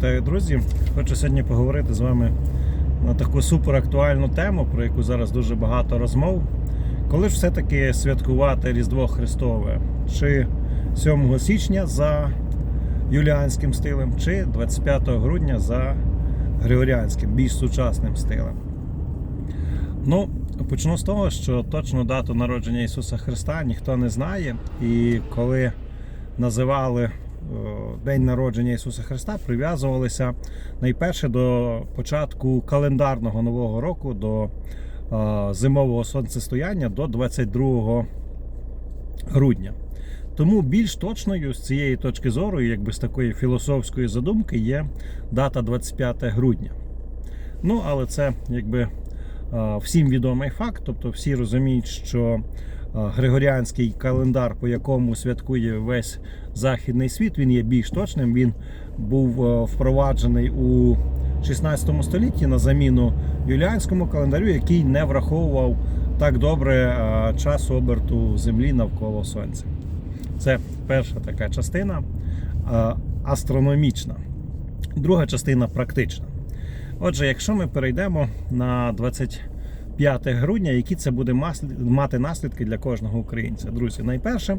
Вітаю, друзі! Хочу сьогодні поговорити з вами на таку суперактуальну тему, про яку зараз дуже багато розмов. Коли ж все-таки святкувати Різдво Христове? Чи 7 січня за юліанським стилем, чи 25 грудня за григоріанським, більш сучасним стилем? Ну, почну з того, що точну дату народження Ісуса Христа ніхто не знає. І коли називали День народження Ісуса Христа, прив'язувалися найперше до початку календарного нового року, до е, зимового сонцестояння до 22 грудня. Тому більш точною з цієї точки зору, якби з такої філософської задумки, є дата 25 грудня. Ну, але це якби е, всім відомий факт, тобто всі розуміють, що е, григоріанський календар, по якому святкує весь західний світ, він є більш точним. Він був е, впроваджений у 16 столітті на заміну юліанському календарю, який не враховував так добре е, час оберту Землі навколо Сонця. Це перша така частина е, астрономічна, друга частина практична. Отже, якщо ми перейдемо на 25 грудня, які це буде мати наслідки для кожного українця? Друзі, найперше,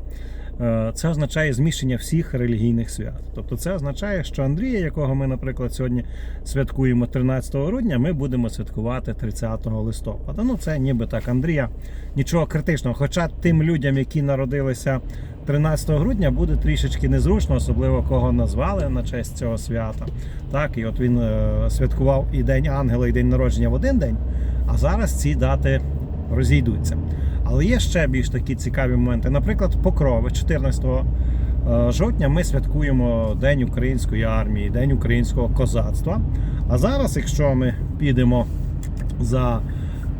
е, це означає зміщення всіх релігійних свят. Тобто, це означає, що Андрія, якого ми, наприклад, сьогодні святкуємо 13 грудня, ми будемо святкувати 30 листопада. Ну, це ніби так, Андрія, нічого критичного. Хоча тим людям, які народилися 13 грудня, буде трішечки незручно, особливо кого назвали на честь цього свята. Так, і от він е, святкував і День Ангела, і День народження в один день, а зараз ці дати розійдуться. Але є ще більш такі цікаві моменти. Наприклад, Покрови 14 е, жовтня ми святкуємо День української армії, День українського козацтва. А зараз, якщо ми підемо за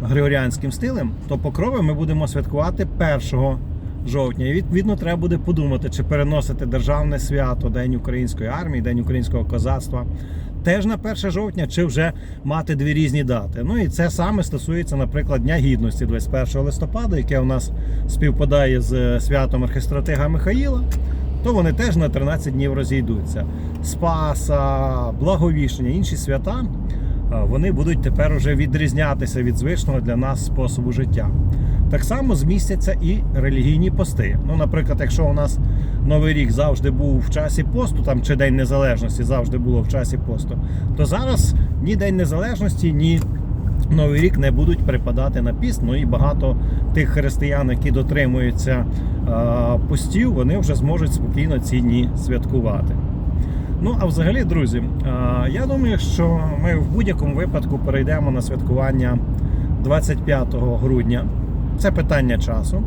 григоріанським стилем, то покрови ми будемо святкувати 1 жовтня. І відповідно треба буде подумати, чи переносити державне свято, День української армії, День українського козацтва. Теж на 1 жовтня, чи вже мати дві різні дати. Ну і це саме стосується, наприклад, Дня Гідності 21 листопада, яке у нас співпадає з святом архістратига Михаїла, то вони теж на 13 днів розійдуться. Спаса, благовіщення, інші свята вони будуть тепер уже відрізнятися від звичного для нас способу життя. Так само змістяться і релігійні пости. Ну, наприклад, якщо у нас Новий рік завжди був в часі посту, там чи День Незалежності завжди було в часі посту, то зараз ні День Незалежності, ні Новий рік не будуть припадати на піст. Ну і багато тих християн, які дотримуються е, постів, вони вже зможуть спокійно ці дні святкувати. Ну а взагалі, друзі, е, я думаю, що ми в будь-якому випадку перейдемо на святкування 25 грудня. Це питання часу.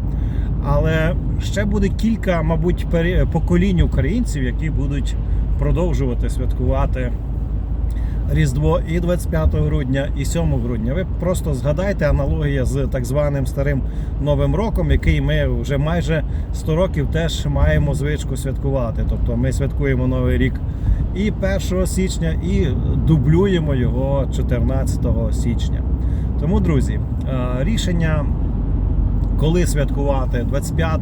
Але ще буде кілька, мабуть, поколінь українців, які будуть продовжувати святкувати Різдво і 25 грудня, і 7 грудня. Ви просто згадайте аналогія з так званим старим Новим роком, який ми вже майже 100 років теж маємо звичку святкувати. Тобто ми святкуємо Новий рік і 1 січня, і дублюємо його 14 січня. Тому, друзі, е, рішення коли святкувати 25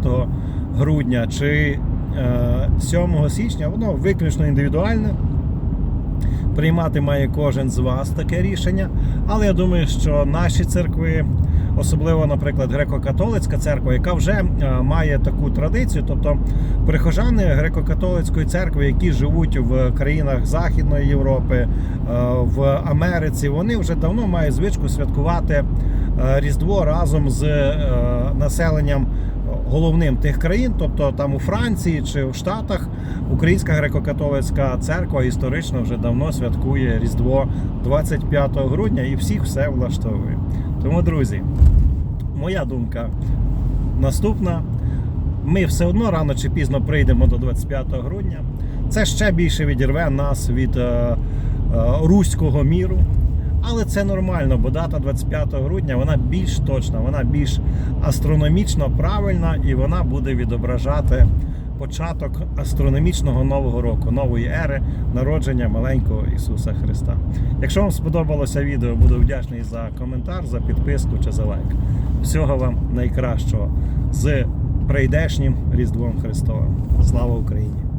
грудня чи е, 7 січня, воно виключно індивідуальне. Приймати має кожен з вас таке рішення. Але я думаю, що наші церкви, особливо, наприклад, греко-католицька церква, яка вже е, має таку традицію, тобто прихожани греко-католицької церкви, які живуть в країнах Західної Європи, е, в Америці, вони вже давно мають звичку святкувати е, Різдво разом з населенням головним тих країн, тобто там у Франції чи в Штатах, Українська греко-католицька церква історично вже давно святкує Різдво 25 грудня і всіх все влаштовує. Тому, друзі, моя думка наступна. Ми все одно рано чи пізно прийдемо до 25 грудня. Це ще більше відірве нас від е, е, руського міру. Але це нормально, бо дата 25 грудня вона більш точна, вона більш астрономічно правильна і вона буде відображати початок астрономічного нового року, нової ери народження маленького Ісуса Христа. Якщо вам сподобалося відео, буду вдячний за коментар, за підписку чи за лайк. Всього вам найкращого з прийдешнім Різдвом Христовим. Слава Україні!